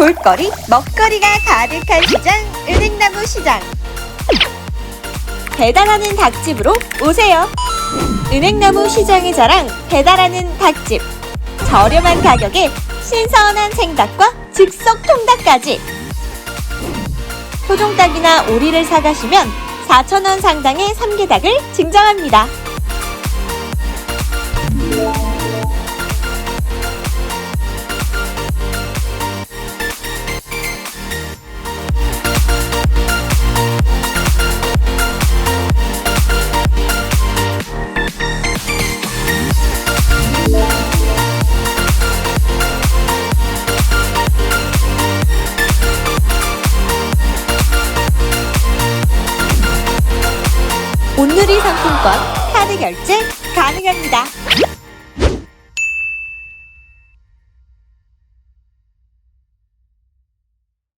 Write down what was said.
볼거리, 먹거리가 가득한 시장, 은행나무 시장. 배달하는 닭집으로 오세요. 은행나무 시장의 자랑, 배달하는 닭집. 저렴한 가격에 신선한 생닭과 즉석 통닭까지. 토종닭이나 오리를 사가시면 4,000원 상당의 삼계닭을 증정합니다. 온누리 상품권 카드 결제 가능합니다.